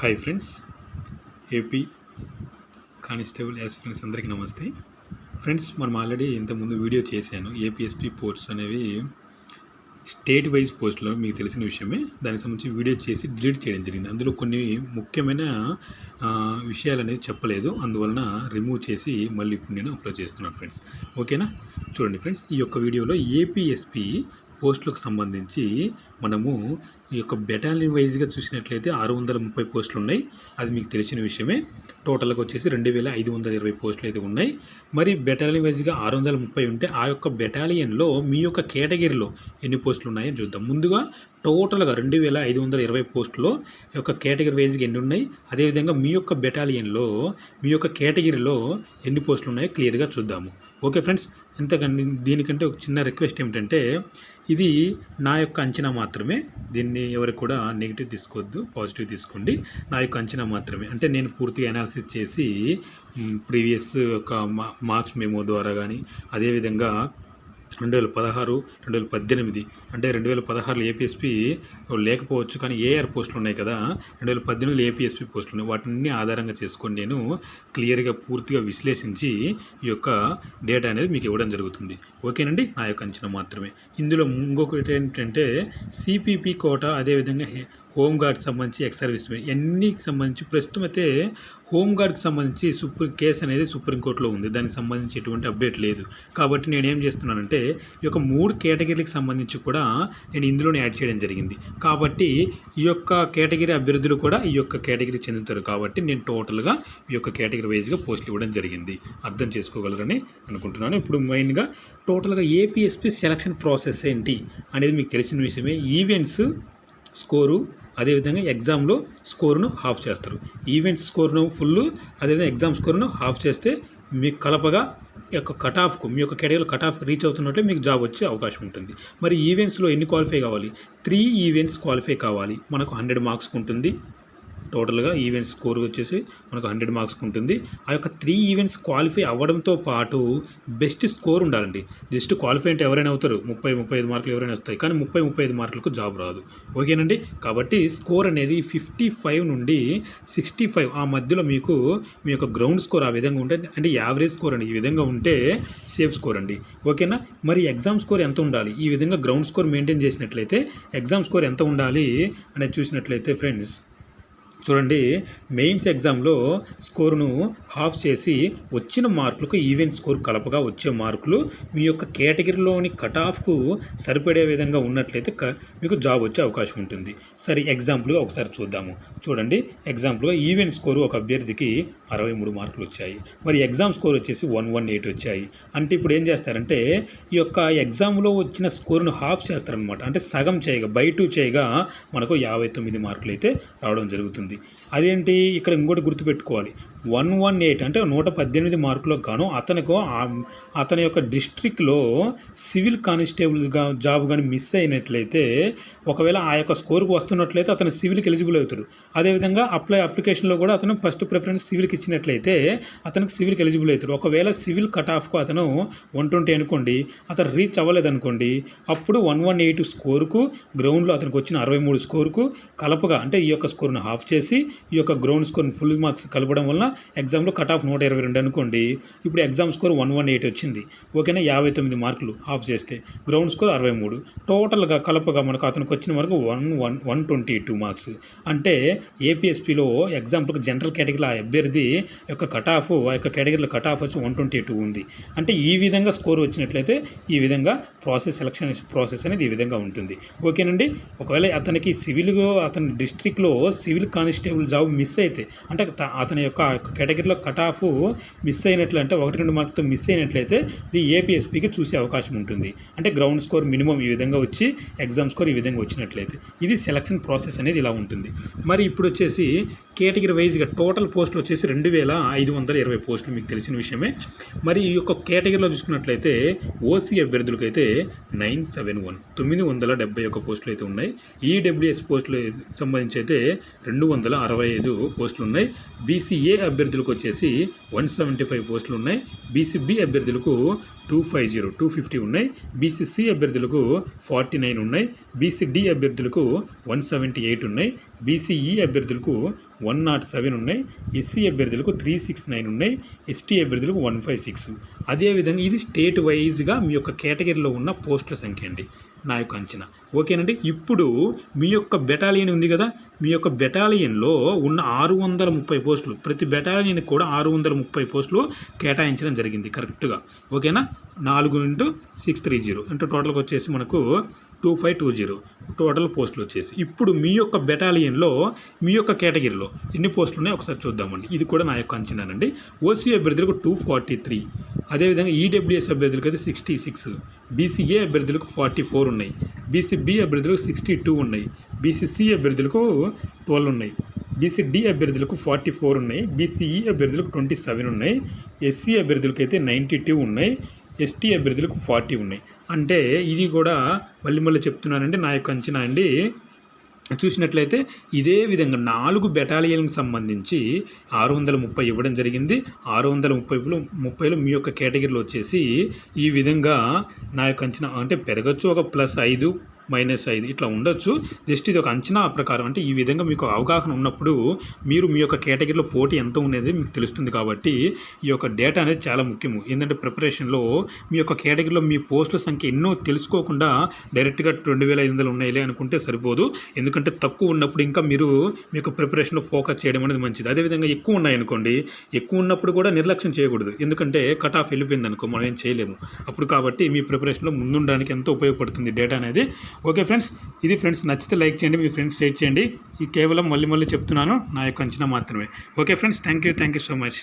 Hi friends AP constable as friends అందరికీ నమస్తే. Friends మనం ఆల్రెడీ ఇంతకుముందు వీడియో చేశాను. ఏపీఎస్పీ పోస్ట్స్ అనేవి స్టేట్ వైజ్ పోస్టులో మీకు తెలిసిన విషయమే. దానికి సంబంధించి వీడియో చేసి డిలీట్ చేయడం జరిగింది. అందులో కొన్ని ముఖ్యమైన విషయాలు అనేది చెప్పలేదు. అందువలన రిమూవ్ చేసి మళ్ళీ ఇప్పుడు నేను అప్లోడ్ చేస్తున్నాను ఫ్రెండ్స్ ఓకేనా చూడండి ఫ్రెండ్స్ ఈ యొక్క వీడియోలో ఏపీఎస్పీ పోస్టులకు సంబంధించి మనము ఈ యొక్క బెటాలియన్ వైజ్గా చూసినట్లయితే ఆరు వందల ముప్పై పోస్టులు ఉన్నాయి. అది మీకు తెలిసిన విషయమే. టోటల్గా వచ్చేసి రెండు వేల ఐదు వందల ఇరవై పోస్టులు అయితే ఉన్నాయి. మరి బెటాలియన్ వైజ్గా ఆరు వందల ముప్పై ఉంటే ఆ యొక్క బెటాలియన్లో మీ యొక్క కేటగిరీలో ఎన్ని పోస్టులు ఉన్నాయో చూద్దాం. ముందుగా టోటల్గా రెండు వేల ఐదు వందల ఇరవై పోస్టులో యొక్క కేటగిరీ వైజ్గా ఎన్ని ఉన్నాయి? అదేవిధంగా మీ యొక్క బెటాలియన్లో మీ యొక్క కేటగిరీలో ఎన్ని పోస్టులు ఉన్నాయో క్లియర్గా చూద్దాము. ఓకే ఫ్రెండ్స్ ఎంతకంటే దీనికంటే ఒక చిన్న రిక్వెస్ట్ ఏమిటంటే ఇది నా యొక్క అంచనా మాత్రమే. దీన్ని ఎవరికి కూడా నెగిటివ్ తీసుకోవద్దు పాజిటివ్ తీసుకోండి. నా యొక్క అంచనా మాత్రమే. అంటే నేను పూర్తిగా అనాలిసిస్ చేసి ప్రీవియస్ యొక్క మార్క్స్ మెమో ద్వారా కానీ అదేవిధంగా రెండు వేల పదహారు రెండు వేల పద్దెనిమిది అంటే రెండు వేల పదహారులో ఏపీఎస్పీ లేకపోవచ్చు కానీ ఏఆర్ పోస్టులు ఉన్నాయి కదా. రెండు వేల పద్దెనిమిదిలో ఏపీఎస్పీ పోస్టులు ఉన్నాయి. వాటిని ఆధారంగా చేసుకొని నేను క్లియర్గా పూర్తిగా విశ్లేషించి ఈ యొక్క డేటా అనేది మీకు ఇవ్వడం జరుగుతుంది. ఓకేనండి? నా యొక్క అంచనా మాత్రమే. ఇందులో ఇంకొకటి ఏంటంటే సిపిపి కోట అదేవిధంగా హోంగార్డ్ హోమ్ గార్డ్ సంబంధించి ఎక్స్ సర్వీస్ ఎన్నికి సంబంధించి ప్రస్తుతం అయితే హోంగార్డ్కి సంబంధించి సుప్రీం కేసు అనేది సుప్రీంకోర్టులో ఉంది. దానికి సంబంధించి ఎటువంటి అప్డేట్ లేదు. కాబట్టి నేను ఏం చేస్తున్నానంటే ఈ యొక్క మూడు కేటగిరీలకు సంబంధించి కూడా నేను ఇందులోనే యాడ్ చేయడం జరిగింది. కాబట్టి ఈ యొక్క కేటగిరీ అభ్యర్థులు కూడా ఈ యొక్క కేటగిరీ చెందుతారు. కాబట్టి నేను టోటల్గా ఈ యొక్క కేటగిరీ వైజ్గా పోస్టులు ఇవ్వడం జరిగింది. అర్థం చేసుకోగలరని అనుకుంటున్నాను. ఇప్పుడు మెయిన్గా టోటల్గా ఏపీఎస్పీ సెలక్షన్ ప్రాసెస్ ఏంటి అనేది మీకు తెలిసిన విషయమే. ఈవెంట్స్ స్కోరు అదేవిధంగా ఎగ్జామ్లో స్కోరును హాఫ్ చేస్తారు. ఈవెంట్స్ స్కోర్ను ఫుల్ అదేవిధంగా ఎగ్జామ్ స్కోర్ను హాఫ్ చేస్తే మీకు కలపగా యొక్క కట్ ఆఫ్కు మీ యొక్క కెరీర్లో కట్ ఆఫ్ రీచ్ అవుతున్నట్టే మీకు జాబ్ వచ్చే అవకాశం ఉంటుంది. మరి ఈవెంట్స్లో ఎన్ని క్వాలిఫై కావాలి? త్రీ ఈవెంట్స్ క్వాలిఫై కావాలి. మనకు హండ్రెడ్ మార్క్స్కి ఉంటుంది. టోటల్గా ఈవెంట్స్ స్కోర్ వచ్చేసి మనకు హండ్రెడ్ మార్క్స్ ఉంటుంది. ఆ యొక్క త్రీ ఈవెంట్స్ క్వాలిఫై అవ్వడంతో పాటు బెస్ట్ స్కోర్ ఉండాలండి. జస్ట్ క్వాలిఫై అంటే ఎవరైనా అవుతారు. ముప్పై ముప్పై ఐదు మార్కులు ఎవరైనా వస్తాయి. కానీ ముప్పై ముప్పై ఐదు మార్కులకు జాబ్ రాదు. ఓకేనండి? కాబట్టి స్కోర్ అనేది ఫిఫ్టీ ఫైవ్ నుండి సిక్స్టీ ఫైవ్ ఆ మధ్యలో మీకు మీ యొక్క గ్రౌండ్ స్కోర్ ఆ విధంగా ఉంటే అంటే యావరేజ్ స్కోర్ అండి ఈ విధంగా ఉంటే సేఫ్ స్కోర్ అండి. ఓకేనా? మరి ఎగ్జామ్ స్కోర్ ఎంత ఉండాలి? ఈ విధంగా గ్రౌండ్ స్కోర్ మెయింటైన్ చేసినట్లయితే ఎగ్జామ్ స్కోర్ ఎంత ఉండాలి అనేది చూసినట్లయితే ఫ్రెండ్స్ చూడండి మెయిన్స్ ఎగ్జామ్లో స్కోరును హాఫ్ చేసి వచ్చిన మార్కులకు ఈవెంట్ స్కోర్ కలపగా వచ్చే మార్కులు మీ యొక్క కేటగిరీలోని కట్ ఆఫ్కు సరిపడే విధంగా ఉన్నట్లయితే క మీకు జాబ్ వచ్చే అవకాశం ఉంటుంది. సరే ఎగ్జాంపుల్గా ఒకసారి చూద్దాము. చూడండి ఎగ్జాంపుల్గా ఈవెంట్ స్కోరు ఒక అభ్యర్థికి అరవై మూడు మార్కులు వచ్చాయి. మరి ఎగ్జామ్ స్కోర్ వచ్చేసి వన్ వన్ ఎయిట్ వచ్చాయి. అంటే ఇప్పుడు ఏం చేస్తారంటే ఈ యొక్క ఎగ్జామ్లో వచ్చిన స్కోరును హాఫ్ చేస్తారనమాట అంటే సగం చేయగా బై టూ చేయగా మనకు యాభై తొమ్మిది మార్కులు అయితే రావడం జరుగుతుంది. అదేంటి? ఇక్కడ ఇంకోటి గుర్తుపెట్టుకోవాలి. వన్ వన్ ఎయిట్ అంటే నూట పద్దెనిమిది మార్కులకు గాను అతనికి అతని యొక్క డిస్ట్రిక్ట్లో సివిల్ కానిస్టేబుల్గా జాబ్ కానీ మిస్ అయినట్లయితే ఒకవేళ ఆ యొక్క స్కోర్కి వస్తున్నట్లయితే అతను సివిల్కి ఎలిజిబుల్ అవుతాడు. అదేవిధంగా అప్లై అప్లికేషన్లో కూడా అతను ఫస్ట్ ప్రిఫరెన్స్ సివిల్కి ఇచ్చినట్లయితే అతనికి సివిల్కి ఎలిజిబుల్ అవుతాడు. ఒకవేళ సివిల్ కట్ ఆఫ్కు అతను వన్ ట్వంటీ అనుకోండి అతను రీచ్ అవ్వలేదనుకోండి అప్పుడు వన్ వన్ ఎయిట్ స్కోర్కు గ్రౌండ్లో అతనికి వచ్చిన అరవై మూడు స్కోర్కు కలపగా అంటే ఈ యొక్క స్కోర్ను హాఫ్ చేసి ఈ యొక్క గ్రౌండ్ స్కోర్ని ఫుల్ మార్క్స్ కలపడం వలన ఎగ్జామ్లో కట్ ఆఫ్ నూట ఇరవై రెండు అనుకోండి. ఇప్పుడు exam score one one eight వచ్చింది. ఓకేనా? యాభై తొమ్మిది మార్కులు ఆఫ్ చేస్తే గ్రౌండ్ స్కోర్ అరవై మూడు. టోటల్గా కలపగా మనకు అతనికి వచ్చిన వరకు one one one twenty two marks. అంటే ఏపీఎస్పీలో ఎగ్జాంపుల్కి జనరల్ కేటగిరీలో ఆ అభ్యర్థి యొక్క కట్ ఆఫ్ ఆ యొక్క కేటగిరీలో కట్ ఆఫ్ వచ్చి వన్ ట్వంటీ టూ ఉంది. అంటే ఈ విధంగా స్కోర్ వచ్చినట్లయితే ఈ విధంగా ప్రాసెస్ సెలక్షన్ ప్రాసెస్ అనేది ఈ విధంగా ఉంటుంది. ఓకేనండి? ఒకవేళ అతనికి సివిల్ అతని డిస్ట్రిక్ట్లో సివిల్ కానిస్టేబుల్ జాబ్ మిస్ అయితే అంటే అతని యొక్క కేటగిరీలో కట్ ఆఫ్ మిస్ అయినట్లు అంటే ఒకటి రెండు మార్కులతో మిస్ అయినట్లయితే ఇది ఏపీఎస్పీకి చూసే అవకాశం ఉంటుంది. అంటే గ్రౌండ్ స్కోర్ మినిమం ఈ విధంగా వచ్చి ఎగ్జామ్ స్కోర్ ఈ విధంగా వచ్చినట్లయితే. ఇది సెలక్షన్ ప్రాసెస్ అనేది ఇలా ఉంటుంది. మరి ఇప్పుడు వచ్చేసి కేటగిరీ వైజ్గా టోటల్ పోస్టులు వచ్చేసి రెండు వేల ఐదు వందల ఇరవై పోస్టులు మీకు తెలిసిన విషయమే. మరి ఈ యొక్క కేటగిరీలో చూసుకున్నట్లయితే ఓసీ అభ్యర్థులకు అయితే నైన్ సెవెన్ వన్ తొమ్మిది వందల డెబ్బై ఒక పోస్టులు అయితే ఉన్నాయి. ఈడబ్ల్యూఎస్ పోస్టులు సంబంధించి అయితే రెండు వందల అరవై ఐదు పోస్టులు ఉన్నాయి. బీసీఏ అభ్యర్థులకు వచ్చేసి వన్ సెవెంటీ ఫైవ్ పోస్టులు ఉన్నాయి బీసీబీ అభ్యర్థులకు two five zero two fifty ఉన్నాయి. బీసీసీ అభ్యర్థులకు ఫార్టీ నైన్ ఉన్నాయి. బీసీడీ e అభ్యర్థులకు వన్ సెవెంటీ ఎయిట్ ఉన్నాయి. బీసీఈ అభ్యర్థులకు వన్ నాట్ సెవెన్ ఉన్నాయి. ఎస్సీ అభ్యర్థులకు త్రీ సిక్స్ నైన్ ఉన్నాయి. ఎస్టీ అభ్యర్థులకు వన్ ఫైవ్ సిక్స్ అదేవిధంగా ఇది స్టేట్ వైజ్గా మీ యొక్క కేటగిరీలో ఉన్న పోస్టుల సంఖ్య అండి. నా యొక్క అంచనా. ఓకేనండి? ఇప్పుడు మీ యొక్క బెటాలియన్ ఉంది కదా? మీ యొక్క బెటాలియన్లో ఉన్న ఆరు వందల ముప్పై పోస్టులు ప్రతి బెటాలియన్కి కూడా ఆరు వందల ముప్పై పోస్టులు కేటాయించడం జరిగింది కరెక్ట్గా. ఓకేనా? నాలుగు ఇంటూ సిక్స్ త్రీ జీరో. అంటే టోటల్గా వచ్చేసి మనకు two five two zero. Total పోస్టులు వచ్చేసి. ఇప్పుడు మీ యొక్క బెటాలియన్లో మీ యొక్క కేటగిరీలో ఎన్ని పోస్టులు ఉన్నాయో ఒకసారి చూద్దామండి. ఇది కూడా నా యొక్క అంచనానండి. ఓసీ అభ్యర్థులకు టూ ఫార్టీ త్రీ. అదేవిధంగా ఈడబ్ల్యూఎస్ అభ్యర్థులకు అయితే సిక్స్టీ సిక్స్ బీసీఏ అభ్యర్థులకు ఫార్టీ ఫోర్ ఉన్నాయి. బీసీబీ అభ్యర్థులకు సిక్స్టీ టూ ఉన్నాయి. బీసీసీ అభ్యర్థులకు ట్వెల్వ్ ఉన్నాయి. బీసీడీ అభ్యర్థులకు ఫార్టీ ఫోర్ ఉన్నాయి. బీసీఈ అభ్యర్థులకు ట్వంటీ సెవెన్ ఉన్నాయి. ఎస్సీ అభ్యర్థులకు అయితే నైంటీ టూ ఉన్నాయి. ఎస్టీ అభ్యర్థులకు ఫార్టీ ఉన్నాయి. అంటే ఇది కూడా మళ్ళీ మళ్ళీ చెప్తున్నానండి. నా యొక్క అంచనా అండి. చూసినట్లయితే ఇదే విధంగా నాలుగు బెటాలియన్కి సంబంధించి ఆరు వందల ముప్పై ఇవ్వడం జరిగింది. ఆరు వందల ముప్పైలో ముప్పైలో మీ యొక్క కేటగిరీలో వచ్చేసి ఈ విధంగా నా యొక్క అంచనా అంటే పెరగచ్చు ఒక ప్లస్ ఐదు మైనస్ ఐదు ఇట్లా ఉండొచ్చు. జస్ట్ ఇది ఒక అంచనా ప్రకారం. అంటే ఈ విధంగా మీకు అవగాహన ఉన్నప్పుడు మీరు మీ యొక్క కేటగిరీలో పోటీ ఎంత ఉండేది మీకు తెలుస్తుంది కాబట్టి ఈ యొక్క డేటా అనేది చాలా ముఖ్యము. ఏంటంటే ప్రిపరేషన్లో మీ యొక్క కేటగిరీలో మీ పోస్టుల సంఖ్య ఎన్నో తెలుసుకోకుండా డైరెక్ట్గా రెండు వేల ఐదు వందలు ఉన్నాయిలే అనుకుంటే సరిపోదు. ఎందుకంటే తక్కువ ఉన్నప్పుడు ఇంకా మీరు మీ యొక్క ప్రిపరేషన్లో ఫోకస్ చేయడం అనేది మంచిది. అదేవిధంగా ఎక్కువ ఉన్నాయనుకోండి ఎక్కువ ఉన్నప్పుడు కూడా నిర్లక్ష్యం చేయకూడదు. ఎందుకంటే కట్ ఆఫ్ వెళ్ళిపోయింది అనుకో మనం ఏం చేయలేము. అప్పుడు కాబట్టి మీ ప్రిపరేషన్లో ముందుండడానికి ఎంతో ఉపయోగపడుతుంది డేటా అనేది. ఓకే ఫ్రెండ్స్ ఇది ఫ్రెండ్స్ నచ్చితే లైక్ చేయండి మీ ఫ్రెండ్స్ షేర్ చేయండి. ఈ కేవలం మళ్ళీ మళ్ళీ చెప్తున్నాను నా యొక్క అంచనా మాత్రమే. Okay friends thank you thank you so much.